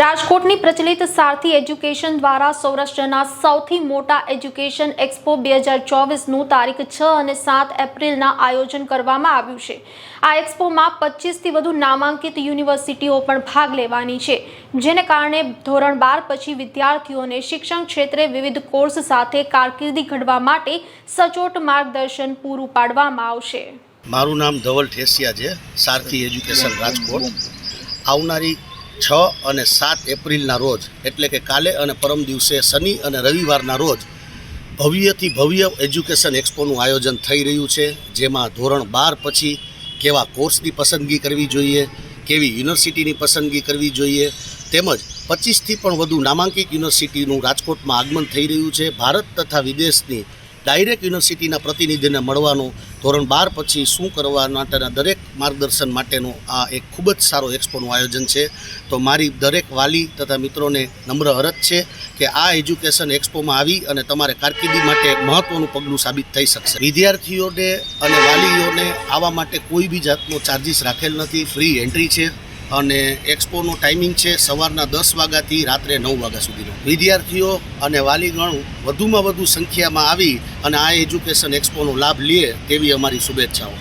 રાજકોટની પ્રચલિત સારથી એજ્યુકેશન દ્વારા સૌરાષ્ટ્રના સૌથી મોટા એજ્યુકેશન એક્સપો બે હજાર ચોવીસનું તારીખ છ અને સાત એપ્રિલના આયોજન કરવામાં આવ્યું છે. આ એક્સપોમાં પચીસથી વધુ નામાંકિત યુનિવર્સિટીઓ પણ ભાગ લેવાની છે, જેને કારણે ધોરણ બાર પછી વિદ્યાર્થીઓને શિક્ષણ ક્ષેત્રે વિવિધ કોર્સ સાથે કારકિર્દી ઘડવા માટે સચોટ માર્ગદર્શન પૂરું પાડવામાં આવશે. મારું નામ ધવલ ઠેસિયા છે, સારથી એજ્યુકેશન રાજકોટ. આવનારી છ અને સાત એપ્રિલના રોજ, એટલે કે કાલે અને પરમ દિવસે શનિ અને રવિવારના રોજ, ભવ્યથી ભવ્ય એજ્યુકેશન એક્સપોનું આયોજન થઈ રહ્યું છે, જેમાં ધોરણ બાર પછી કેવા કોર્સની પસંદગી કરવી જોઈએ, કેવી યુનિવર્સિટીની પસંદગી કરવી જોઈએ, તેમજ પચીસથી પણ વધુ નામાંકિત યુનિવર્સિટીનું રાજકોટમાં આગમન થઈ રહ્યું છે, ભારત તથા વિદેશની ડાયરેક્ટ યુનિવર્સિટીના પ્રતિનિધિને મળવાનું ધોરણ બાર પછી શું કરવા માટેના દરેક માર્ગદર્શન માટેનું આ એક ખૂબ જ સારો એક્સપોનું આયોજન છે. તો મારી દરેક વાલી તથા મિત્રોને નમ્ર અરજ છે કે આ એજ્યુકેશન એક્સપોમાં આવી અને તમારે કારકિર્દી માટે એક મહત્ત્વનું પગલું સાબિત થઈ શકશે. વિદ્યાર્થીઓને અને વાલીઓને આવા માટે કોઈ બી જાતનો ચાર્જિસ રાખેલ નથી. ફ્રી એન્ટ્રી છે. અને એક્સપોનો ટાઈમિંગ છે સવારના દસ વાગ્યાથી રાત્રે નવ વાગ્યા સુધીનો. વિદ્યાર્થીઓ અને વાલીગણ વધુમાં વધુ સંખ્યામાં આવી અને આ એજ્યુકેશન એક્સપોનો લાભ લે તેવી અમારી શુભેચ્છાઓ.